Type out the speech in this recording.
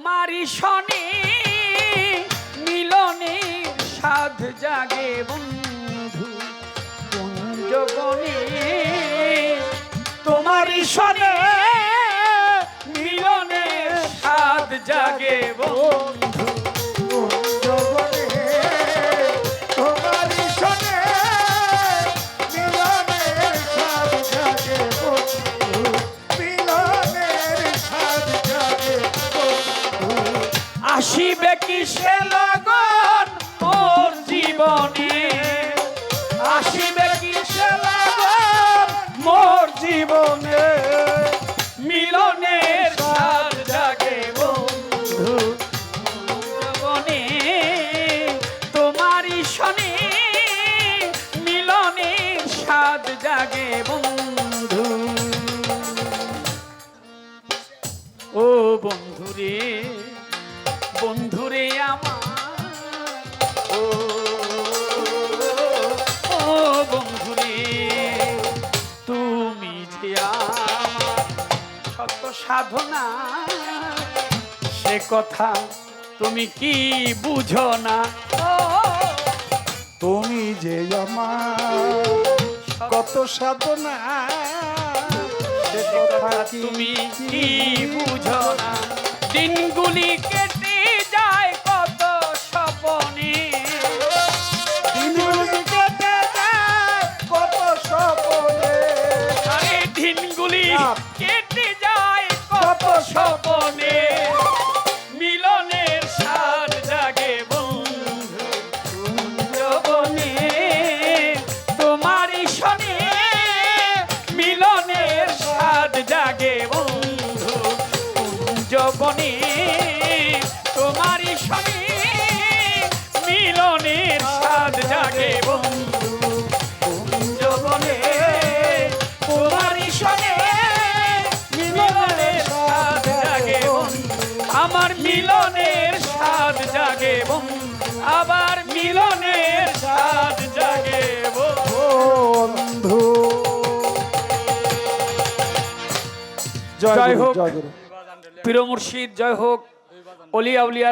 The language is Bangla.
তোমারই শনি মিলনে সাধ জাগে বন্ধু কুঞ্জবনে তোমারই শনি মিলনের সাধ জাগে বন্ধু। আসিবে কি সে লগন মোর জীবনে? আসিবে কি সে লগন মোর জীবনে? মিলনের সার জাগে বন্ধু, জীবনে। তোমারই শনি মিলনের সাদ জাগে বন্ধু। ও বন্ধুরে বন্ধুরে আমার। ও ও বন্ধুরে তুমি যে আমার সত্য সাধনা সে কথা তুমি কি বুঝো না? তুমি যে আমার কত সাধনা সে কথা তুমি কি বুঝো না? দিনগুলি কেটে কেটে যায় কত মিলনের সার জাগে বন্ধু যবনে তোমারই শনি, মিলনের সাদ জাগে বন্ধু তোমারই শনি জাগে আবার মিলনের স্বাদ জাগে বন্ধু। জয় হোক। পীর মুর্শিদ জয় হোক। অলিয়া উলিয়া